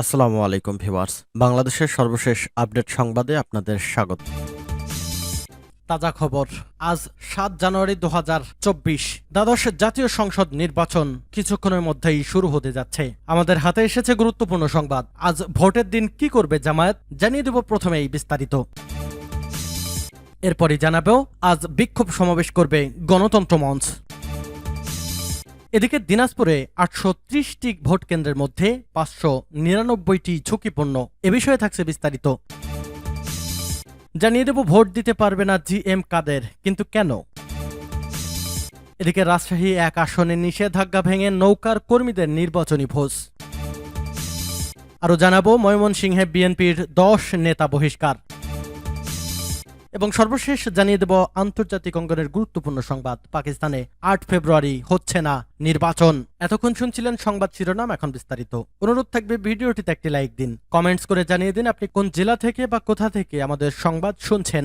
আসসালামু আলাইকুম ভিউয়ার্স। বাংলাদেশের সর্বশেষ আপডেট সংবাদে আপনাদের স্বাগত। তাজা খবর, আজ সাত জানুয়ারি দু দ্বাদশ জাতীয় সংসদ নির্বাচন কিছুক্ষণের মধ্যেই শুরু হতে যাচ্ছে। আমাদের হাতে এসেছে গুরুত্বপূর্ণ সংবাদ। আজ ভোটের দিন কি করবে জামায়াত, জানিয়ে দেব প্রথমেই বিস্তারিত। এরপরই জানাবেও আজ বিক্ষোভ সমাবেশ করবে গণতন্ত্র মঞ্চ। এদিকে দিনাজপুরে আটশো ত্রিশটি ভোট কেন্দ্রের মধ্যে পাঁচশো নিরানব্বইটি ঝুঁকিপূর্ণ। এ বিষয়ে থাকছে বিস্তারিত। জানিয়ে দেব, ভোট দিতে পারবে না জি এম কাদের, কিন্তু কেন? এদিকে রাজশাহী এক আসনে নিষেধাজ্ঞা ভেঙে নৌকার কর্মীদের নির্বাচনী ভোজ আরও জানাব, ময়মনসিংহে বিএনপির দশ নেতা বহিষ্কার। এবং সর্বশেষ জানিয়ে দেব আন্তর্জাতিক অঙ্গনের গুরুত্বপূর্ণ সংবাদ, পাকিস্তানে আট ফেব্রুয়ারি হচ্ছে না নির্বাচন। এতক্ষণ শুনছিলেন সংবাদ শিরোনাম, এখন বিস্তারিত। অনুরোধ থাকবে ভিডিওটিতে একটি লাইক দিন। কমেন্টস করে জানিয়ে দিন আপনি কোন জেলা থেকে বা কোথা থেকে আমাদের সংবাদ শুনছেন।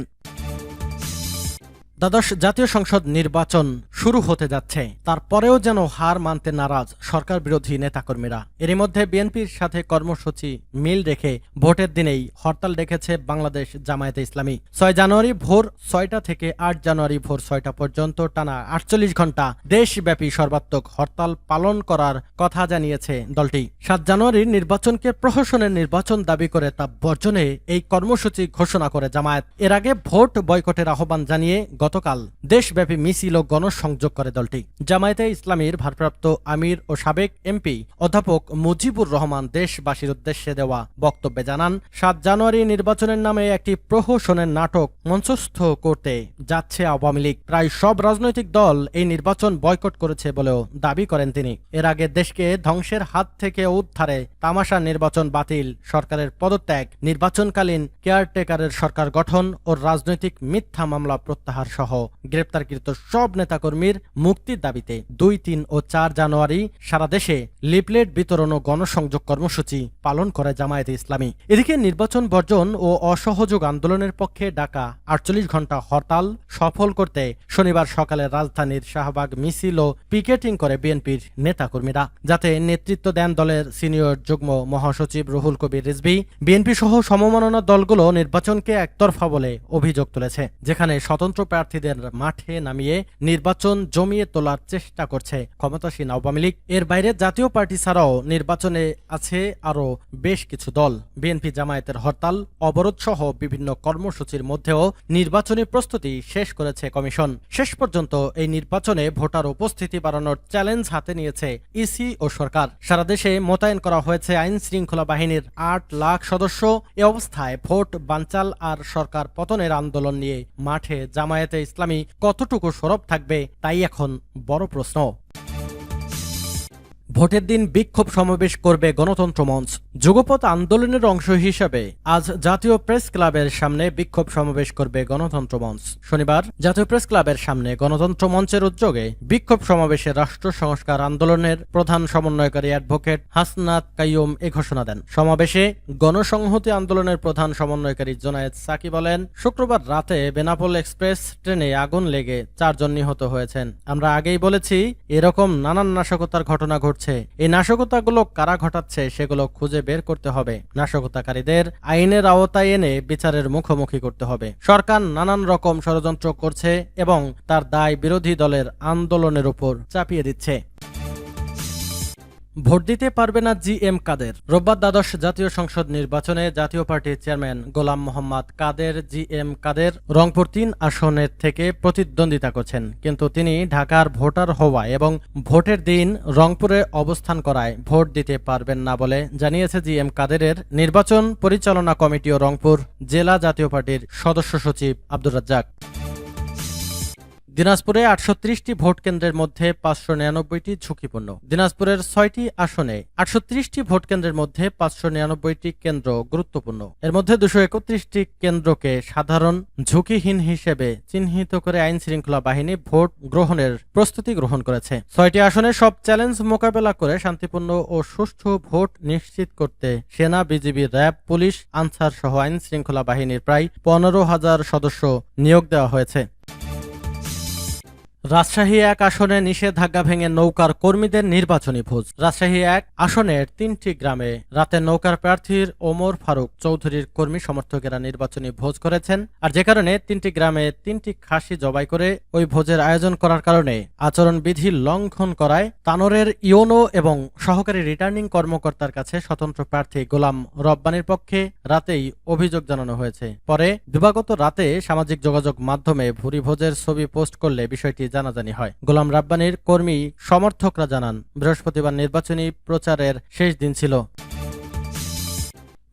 দ্বাদশ জাতীয় সংসদ নির্বাচন শুরু হতে যাচ্ছে। তারপরেও যেন হার মানতে নারাজ সরকার বিরোধী নেতাকর্মীরা। এরই মধ্যে বিএনপির সাথে কর্মসূচি মিল রেখে ভোটের দিনেই হরতাল ডেকেছে বাংলাদেশ জামায়াতে ইসলামী। ছয় জানুয়ারি ভোর ছয়টা থেকে আট জানুয়ারি ভোর ছয়টা পর্যন্ত টানা আটচল্লিশ ঘণ্টা দেশব্যাপী সর্বাত্মক হরতাল পালন করার কথা জানিয়েছে দলটি। সাত জানুয়ারির নির্বাচনকে প্রহসনের নির্বাচন দাবি করে তা বর্জনে এই কর্মসূচি ঘোষণা করে জামায়াত। এর আগে ভোট বয়কটের আহ্বান জানিয়ে গতকাল দেশব্যাপী মিছিল ও গণসংযোগ করে দলটি। জামায়াতে ইসলামীর ভারপ্রাপ্ত আমির ও সাবেক এমপি অধ্যাপক মুজিবুর রহমান দেশবাসীর উদ্দেশ্যে দেওয়া বক্তব্যে জানান, সাত জানুয়ারি নির্বাচনের নামে একটি প্রহসনের নাটক মঞ্চস্থ করতে যাচ্ছে আওয়ামী লীগ। প্রায় সব রাজনৈতিক দল এই নির্বাচন বয়কট করেছে বলেও দাবি করেন তিনি। এর আগে দেশকে ধ্বংসের হাত থেকে উদ্ধারে তামাশা নির্বাচন বাতিল, সরকারের পদত্যাগ, নির্বাচনকালীন কেয়ারটেকারের সরকার গঠন ও রাজনৈতিক মিথ্যা মামলা প্রত্যাহার সহ গ্রেপ্তারকৃত সব নেতাকর্মীর মুক্তির দাবিতে দুই, তিন ও চার জানুয়ারি সারা দেশে লিফলেট বিতরণ ও গণসংযোগ কর্মসূচি পালন করে জামায়াতে ইসলামী। এদিকে নির্বাচন বর্জন ও অসহযোগ আন্দোলনের পক্ষে ডাকা আটচল্লিশ ঘণ্টা হরতাল সফল করতে শনিবার সকালে রাজধানীর শাহবাগ মিছিল ও পিকেটিং করে বিএনপির নেতাকর্মীরা। যাতে নেতৃত্ব দেন দলের সিনিয়র যুগ্ম মহাসচিব রুহুল কবির রিজভি বিএনপি সহ সমমননা দলগুলো নির্বাচনকে একতরফা বলে অভিযোগ তুলেছে, যেখানে স্বতন্ত্র প্রার্থীদের মাঠে নামিয়ে নির্বাচন জমিয়ে তোলার চেষ্টা করছে ক্ষমতাসীন আওয়ামী লীগ। এর বাইরে জাতীয় পার্টি ছাড়াও নির্বাচনে আছে আরও বেশ কিছু দল। বিএনপি জামায়াতের হরতাল অবরোধ সহ বিভিন্ন কর্মসূচির মধ্যেও নির্বাচনী প্রস্তুতি শেষ করেছে কমিশন। শেষ পর্যন্ত এই নির্বাচনে ভোটার উপস্থিতি বাড়ানোর চ্যালেঞ্জ হাতে নিয়েছে ইসি ও সরকার। সারা দেশে মোতায়েন করা হয়েছে আইন শৃঙ্খলা বাহিনীর আট লাখ সদস্য। এ অবস্থায় ভোট, বানচাল আর সরকার পতনের আন্দোলন নিয়ে মাঠে জামায়াতে ইসলামী কতটুকু সরব থাকবে তাই এখন বড় প্রশ্ন। ভোটের দিন বিক্ষোভ সমাবেশ করবে গণতন্ত্র মঞ্চ। যুগপথ আন্দোলনের অংশ হিসাবে আজ জাতীয় প্রেস ক্লাবের সামনে বিক্ষোভ সমাবেশ করবে গণতন্ত্র মঞ্চ। শনিবার জাতীয় প্রেস ক্লাবের সামনে গণতন্ত্র মঞ্চের উদ্যোগে বিক্ষোভ সমাবেশে রাষ্ট্র সংস্কার আন্দোলনের প্রধান সমন্বয়কারী অ্যাডভোকেট হাসনাত কাইয়ুম এ ঘোষণা দেন। সমাবেশে গণসংহতি আন্দোলনের প্রধান সমন্বয়কারী জোনায়েদ সাকি বলেন, শুক্রবার রাতে বেনাপোল এক্সপ্রেস ট্রেনে আগুন লেগে চারজন নিহত হয়েছেন। আমরা আগেই বলেছি, এরকম নানান নাশকতার ঘটনা ঘটছে এই নাশকতাগুলো কারা ঘটাচ্ছে সেগুলো খুঁজে বের করতে হবে। নাশকতাকারীদের আইনের আওতায় এনে বিচারের মুখোমুখি করতে হবে। সরকার নানান রকম ষড়যন্ত্র করছে এবং তার দায় বিরোধী দলের আন্দোলনের উপর চাপিয়ে দিচ্ছে। ভোট দিতে পারবে না জি এম কাদের। রোববার দ্বাদশ জাতীয় সংসদ নির্বাচনে জাতীয় পার্টির chairman Golam Mohammad Quader G M Quader Rangpur তিন আসনের থেকে প্রতিদ্বন্দ্বিতা করছেন। কিন্তু তিনি ঢাকার ভোটার হওয়া এবং ভোটের দিন রংপুরে অবস্থান করায় ভোট দিতে পারবেন না বলে জানিয়েছে জি এম কাদেরের নির্বাচন পরিচালনা কমিটি ও রংপুর জেলা জাতীয় পার্টির সদস্য সচিব আব্দুর রাজ্জাক। দিনাজপুরে আটশো ত্রিশটি ভোট কেন্দ্রের মধ্যে পাঁচশো নিরানব্বইটি ঝুঁকিপূর্ণ। দিনাজপুরের ছয়টি আসনে আটশো ত্রিশটি ভোট কেন্দ্রের মধ্যে পাঁচশো নিরানব্বইটি কেন্দ্র গুরুত্বপূর্ণ। এর মধ্যে দুশো একত্রিশটি কেন্দ্রকে সাধারণ, ঝুঁকিহীন হিসেবে চিহ্নিত করে আইন শৃঙ্খলা বাহিনী ভোট গ্রহণের প্রস্তুতি গ্রহণ করেছে। ছয়টি আসনে সব চ্যালেঞ্জ মোকাবেলা করে শান্তিপূর্ণ ও সুষ্ঠু ভোট নিশ্চিত করতে সেনা, বিজিবি, র্যাব, পুলিশ আনসার সহ আইন শৃঙ্খলা বাহিনীর প্রায় পনেরো হাজার সদস্য নিয়োগ দেওয়া হয়েছে। রাজশাহী এক আসনে নিষেধাজ্ঞা ভেঙে নৌকার কর্মীদের নির্বাচনী ভোজ। রাজশাহী এক আসনের তিনটি গ্রামে রাতে নৌকার প্রার্থীর ওমর ফারুক চৌধুরীর কর্মী সমর্থকেরা নির্বাচনী ভোজ করেছেন। আর যে কারণে তিনটি গ্রামে তিনটি খাসি জবাই করে ওই ভোজের আয়োজন করার কারণে আচরণবিধি লঙ্ঘন করায় তানোরের ইওনো এবং সহকারী রিটার্নিং কর্মকর্তার কাছে স্বতন্ত্র প্রার্থী গোলাম রব্বানির পক্ষে রাতেই অভিযোগ জানানো হয়েছে। পরে দিবাগত রাতে সামাজিক যোগাযোগ মাধ্যমে ভুরি ভোজের ছবি পোস্ট করলে বিষয়টি জানাজানি হয়। গোলাম রাব্বানির কর্মী সমর্থকরা জানান বৃহস্পতিবার নির্বাচনী প্রচারের শেষ দিন ছিল।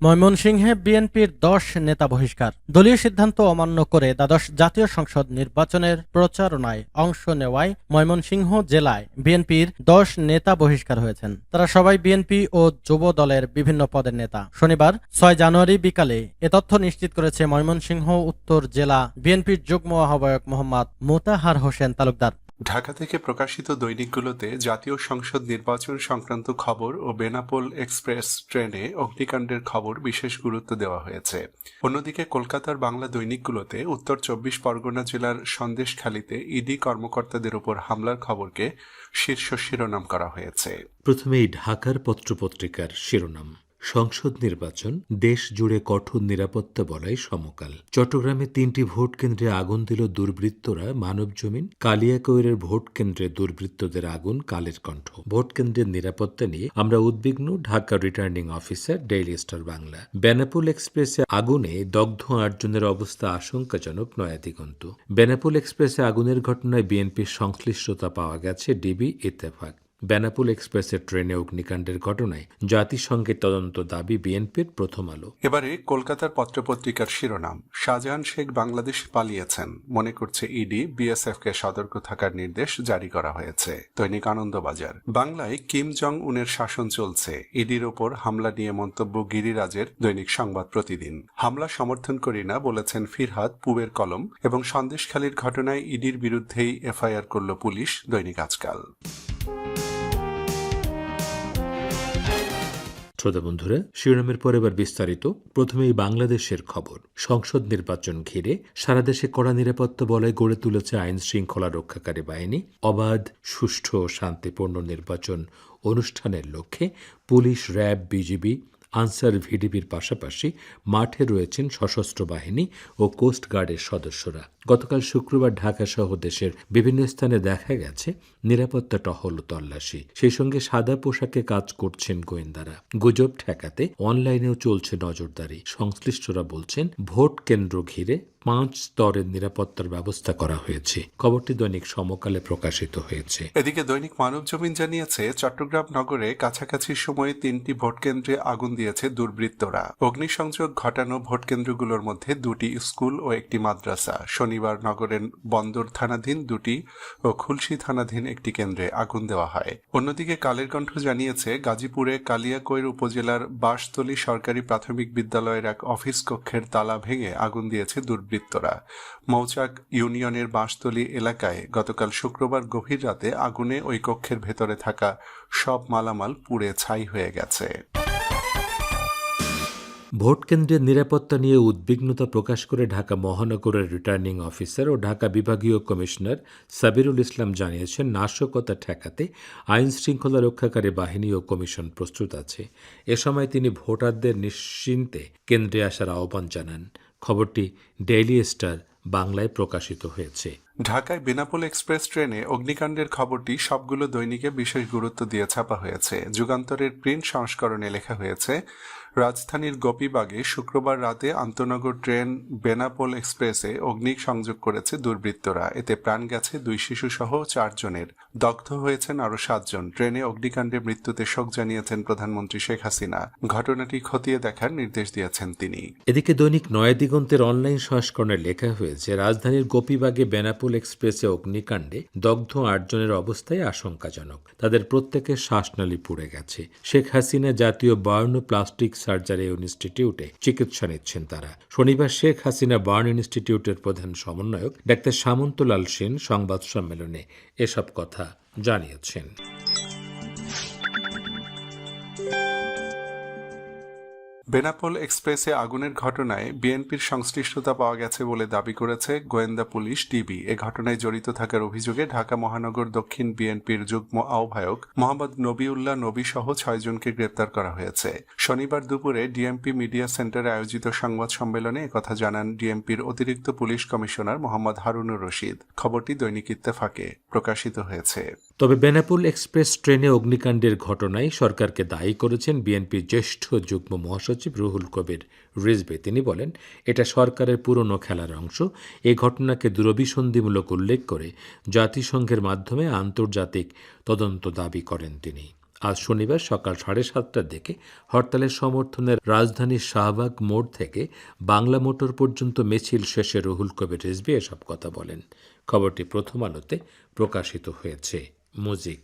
ময়মনসিংহে বিএনপির দশ নেতা বহিষ্কার। দলীয় সিদ্ধান্ত অমান্য করে দ্বাদশ জাতীয় সংসদ নির্বাচনের প্রচারণায় অংশ নেওয়ায় ময়মনসিংহ জেলায় বিএনপির দশ নেতা বহিষ্কার হয়েছেন। তারা সবাই বিএনপি ও যুব দলের বিভিন্ন পদের নেতা। শনিবার, ছয় জানুয়ারি বিকালে এ তথ্য নিশ্চিত করেছে ময়মনসিংহ উত্তর জেলা বিএনপির যুগ্ম আহ্বায়ক মোহাম্মদ মোতাহার হোসেন তালুকদার। ঢাকা থেকে প্রকাশিত দৈনিকগুলোতে জাতীয় সংসদ নির্বাচন সংক্রান্ত খবর ও বেনাপোল এক্সপ্রেস ট্রেনে অগ্নিকাণ্ডের খবর বিশেষ গুরুত্ব দেওয়া হয়েছে। অন্যদিকে কলকাতার বাংলা দৈনিকগুলোতে উত্তর চব্বিশ পরগনা জেলার সন্দেশখালীতে ইডি কর্মকর্তাদের উপর হামলার খবরকে শীর্ষ শিরোনাম করা হয়েছে। প্রথমেই ঢাকার পত্রপত্রিকার শিরোনাম। সংসদ নির্বাচন দেশ জুড়ে কঠোর নিরাপত্তা বলাই সমকাল। চট্টগ্রামে তিনটি ভোট কেন্দ্রে আগুন দিল দুর্বৃত্তরা। মানব জমিন, কালিয়াকৈরের ভোট কেন্দ্রে দুর্বৃত্তদের আগুন, কালের কণ্ঠ। ভোট কেন্দ্রের নিরাপত্তা নিয়ে আমরা উদ্বিগ্ন, Dhaka returning officer, Daily Star Bangla. Benapole এক্সপ্রেসে আগুনে দগ্ধ আটজনের অবস্থা আশঙ্কাজনক, নয়া দিগন্ত। বেনাপুল এক্সপ্রেসে আগুনের ঘটনায় বিএনপির সংশ্লিষ্টতা পাওয়া গেছে, ডিবি, ইত্তেফাক। বেনাপুল এক্সপ্রেসের ট্রেনে অগ্নিকাণ্ডের ঘটনায় জাতিসংঘের তদন্ত দাবি বিএনপির প্রথম আলো। এবারে কলকাতার পত্রপত্রিকার শিরোনাম, শাহজাহান শেখ বাংলাদেশ পালিয়েছেন, মনে করছে ইডি বিএসএফ কে সতর্ক থাকার নির্দেশ জারি করা হয়েছে। দৈনিক আনন্দবাজার, বাংলায় কিম জং উনের শাসন চলছে, ইডির ওপর হামলা নিয়ে মন্তব্য গিরিরাজের দৈনিক সংবাদ প্রতিদিন। হামলা সমর্থন করি না বলেছেন ফিরহাদ, পুবের কলম, এবং সন্দেশখালীর ঘটনায় ইডির বিরুদ্ধেই এফআইআর করল পুলিশ, দৈনিক আজকাল। শ্রোতা বন্ধুরা, শিরোনামের পর এবার বিস্তারিত। প্রথমেই বাংলাদেশের খবর। সংসদ নির্বাচন ঘিরে সারা দেশে কড়া নিরাপত্তা বলয় গড়ে তুলেছে আইন শৃঙ্খলা রক্ষাকারী বাহিনী। অবাধ, সুষ্ঠু ও শান্তিপূর্ণ নির্বাচন অনুষ্ঠানের লক্ষ্যে পুলিশ, র্যাব, বিজিবি আনসার ভিডিপির পাশাপাশি মাঠে রয়েছেন সশস্ত্র বাহিনী ও কোস্ট গার্ডের সদস্যরা। গতকাল শুক্রবার ঢাকা সহ দেশের বিভিন্ন স্থানে দেখা গেছে নিরাপত্তা টহল তল্লাশি। সেই সঙ্গে সাদা পোশাকে কাজ করছেন গোয়েন্দারা। গুজব ঠেকাতে অনলাইনেও চলছে নজরদারি। সংশ্লিষ্টরা বলছেন, ভোট কেন্দ্র ঘিরে পাঁচ স্তরের নিরাপত্তার ব্যবস্থা করা হয়েছে। খবরটি দৈনিক সমকালে প্রকাশিত হয়েছে। এদিকে দৈনিক মানব জমিন জানিয়েছে, চট্টগ্রাম নগরে কাছাকাছি সময়ে তিনটি ভোট কেন্দ্রে আগুন দিয়েছে দুর্বৃত্তরা। অগ্নিসংযোগ ঘটানো ভোট কেন্দ্রগুলোর মধ্যে দুটি স্কুল ও একটি মাদ্রাসা। শনিবার নগরের বন্দর থানাধীন দুটি ও খুলশি থানাধীন একটি কেন্দ্রে আগুন দেওয়া হয়। অন্যদিকে কালের কণ্ঠ জানিয়েছে, গাজীপুরে কালিয়াকৈর উপজেলার বাঁশতলী সরকারি প্রাথমিক বিদ্যালয়ের এক অফিস কক্ষের তালা ভেঙে আগুন দিয়েছে দুর্বৃত্তরা মৌচাক ইউনিয়নের বাঁশতলী এলাকায় গতকাল শুক্রবার গভীর রাতে আগুনে ওই কক্ষের ভেতরে থাকা সব মালামাল পুড়ে ছাই হয়ে গেছে। ভোট কেন্দ্রের নিরাপত্তা নিয়ে উদ্বিগ্নতা প্রকাশ করে ঢাকা মহানগরের রিটার্নিং অফিসার ও ঢাকা বিভাগীয় কমিশনার সাবিরুল ইসলাম জানিয়েছেন, নাশকতা ঠেকাতে আইন শৃঙ্খলা রক্ষাকারী বাহিনী ও কমিশন প্রস্তুত আছে। এ সময় তিনি ভোটারদের নিশ্চিন্তে কেন্দ্রে আসার আহ্বান জানান। খবরটি ডেইলি স্টার বাংলায় প্রকাশিত হয়েছে। ঢাকায় বেনাপোল এক্সপ্রেস ট্রেনে অগ্নিকাণ্ডের খবরটি সবগুলো দৈনিকে বিশেষ গুরুত্ব দিয়ে ছাপা হয়েছে। যুগান্তরের প্রিন্ট সংস্করণে লেখা হয়েছে রাজধানীর গোপীবাগে শুক্রবার রাতে আন্তনগর ট্রেন বেনাপোল এক্সপ্রেসে অগ্নি সংযোগ করেছে দুর্বৃত্তরা। এতে প্রাণ গেছে দুই শিশু সহ চারজনের। দগ্ধ হয়েছেন আরও সাতজন। ট্রেনে অগ্নিকাণ্ডে মৃত্যুতে শোক জানিয়েছেন প্রধানমন্ত্রী শেখ হাসিনা। ঘটনাটি খতিয়ে দেখার নির্দেশ দিয়েছেন তিনি। এদিকে দৈনিক নয়া দিগন্তের অনলাইন সংস্করণে লেখা হয়েছে, রাজধানীর গোপীবাগে বেনাপোল এক্সপ্রেসে অগ্নিকাণ্ডে দগ্ধ আটজনের অবস্থায় আশঙ্কাজনক। তাদের প্রত্যেকের শ্বাসনালী পুড়ে গেছে। শেখ হাসিনা জাতীয় বার্ন প্লাস্টিক সার্জারি ইনস্টিটিউটে চিকিৎসা নিচ্ছেন তারা। শনিবার শেখ হাসিনা বার্ন ইনস্টিটিউটের প্রধান সমন্বয়ক ডাক্তার সামন্তলাল সেন সংবাদ সম্মেলনে এসব কথা জানিয়েছেন। বেনাপোল এক্সপ্রেসে আগুনের ঘটনায় বিএনপির সংশ্লিষ্টতা পাওয়া গেছে বলে দাবি করেছে গোয়েন্দা পুলিশ ডিবি। এ ঘটনায় জড়িত থাকার অভিযোগে ঢাকা মহানগর দক্ষিণ বিএনপির যুগ্ম আহ্বায়ক মোহাম্মদ নবিউল্লাহ নবী সহ ছয়জনকে গ্রেপ্তার করা হয়েছে। শনিবার দুপুরে ডিএমপি মিডিয়া সেন্টারে আয়োজিত সংবাদ সম্মেলনে একথা জানান ডিএমপির অতিরিক্ত পুলিশ কমিশনার মোহাম্মদ হারুনুর রশিদ। খবরটি দৈনিক ইত্তেফাকে প্রকাশিত হয়েছে। তবে বেনাপুল এক্সপ্রেস ট্রেনে অগ্নিকাণ্ডের ঘটনায় সরকারকে দায়ী করেছেন বিএনপির জ্যেষ্ঠ যুগ্ম মহাসচিব রুহুল কবির রিজভি। তিনি বলেন, এটা সরকারের পুরনো খেলার অংশ। এ ঘটনাকে দুরভিসন্ধিমূলক উল্লেখ করে জাতিসংঘের মাধ্যমে আন্তর্জাতিক তদন্ত দাবি করেন তিনি। আজ শনিবার সকাল সাড়ে সাতটার দিকে হরতালের সমর্থনের রাজধানীর শাহবাগ মোড় থেকে বাংলা মোটর পর্যন্ত মিছিল শেষে রুহুল কবির রিজভি এসব কথা বলেন। খবরটি প্রথম আলোতে প্রকাশিত হয়েছে। মুজিক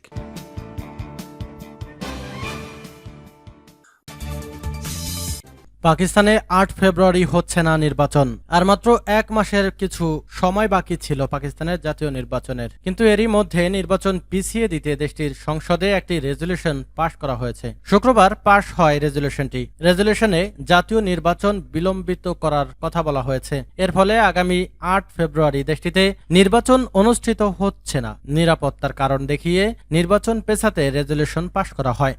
পাকিস্তানে আট ফেব্রুয়ারি হচ্ছে না নির্বাচন। আর মাত্র এক মাসের কিছু সময় বাকি ছিল পাকিস্তানের জাতীয় নির্বাচনের। কিন্তু এরই মধ্যে নির্বাচন পিছিয়ে দিতে দেশটির সংসদে একটি রেজলিউশন পাশ করা হয়েছে। শুক্রবার পাশ হয় রেজলিউশনটি রেজলিউশনে জাতীয় নির্বাচন বিলম্বিত করার কথা বলা হয়েছে। এর ফলে আগামী আট ফেব্রুয়ারি দেশটিতে নির্বাচন অনুষ্ঠিত হচ্ছে না। নিরাপত্তার কারণ দেখিয়ে নির্বাচন পেছাতে রেজলিউশন পাশ করা হয়।